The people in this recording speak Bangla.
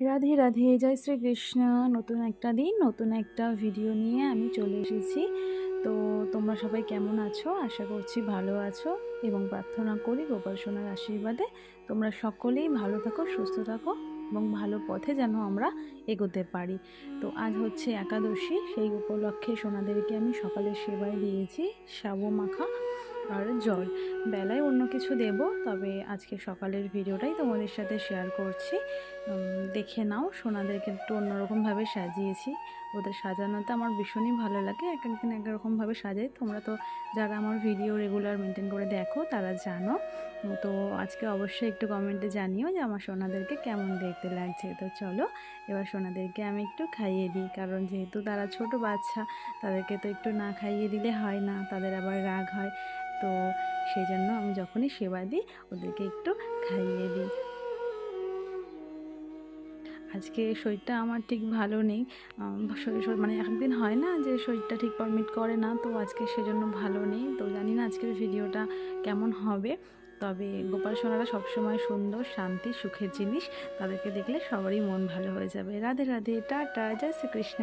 রাধে রাধে, জয় শ্রীকৃষ্ণ। নতুন একটা দিন, নতুন একটা ভিডিও নিয়ে আমি চলে এসেছি। তো তোমরা সবাই কেমন আছো? আশা করছি ভালো আছো এবং প্রার্থনা করি গোপাল সোনার আশীর্বাদে তোমরা সকলেই ভালো থাকো, সুস্থ থাকো এবং ভালো পথে যেন আমরা এগোতে পারি। তো আজ হচ্ছে একাদশী, সেই উপলক্ষে সোনাদেরকে আমি সকালের সেবায় দিয়েছি, সাবু মাখা। আর জল। বেলায় অন্য কিছু দেব, তবে আজকে সকালের ভিডিওটাই তোমাদের সাথে শেয়ার করছি। দেখে নাও, সোনাদেরকে একটু অন্যরকমভাবে সাজিয়েছি। ওদের সাজানোতে আমার ভীষণই ভালো লাগে, এক একদিন এক রকমভাবে সাজাই। তোমরা তো যারা আমার ভিডিও রেগুলার মেনটেন করে দেখো, তারা জানো। তো আজকে অবশ্যই একটু কমেন্টে জানিও যে আমার সোনাদেরকে কেমন দেখতে লাগছে। তো চলো, এবার সোনাদেরকে আমি একটু খাইয়ে দিই, কারণ যেহেতু তারা ছোট বাচ্চা, তাদেরকে তো একটু না খাইয়ে দিলে হয় না, তাদের আবার রাগ হয়। তো সেই জন্য আমি যখনই সেবা দিই, ওদেরকে একটু খাইয়ে দিই। আজকে শরীরটা আমার ঠিক ভালো নেই। শরীর মানে একদিন হয় না যে শরীরটা ঠিক পারমিট করে না, তো আজকে সেজন্য ভালো নেই। তো জানি না আজকের ভিডিওটা কেমন হবে। তবে গোপাল সোনারা সবসময় সুন্দর, শান্তি, সুখের জিনিস। তাদেরকে দেখলে সবারই মন ভালো হয়ে যাবে। রাধে রাধে, টাটা, জয় শ্রীকৃষ্ণ।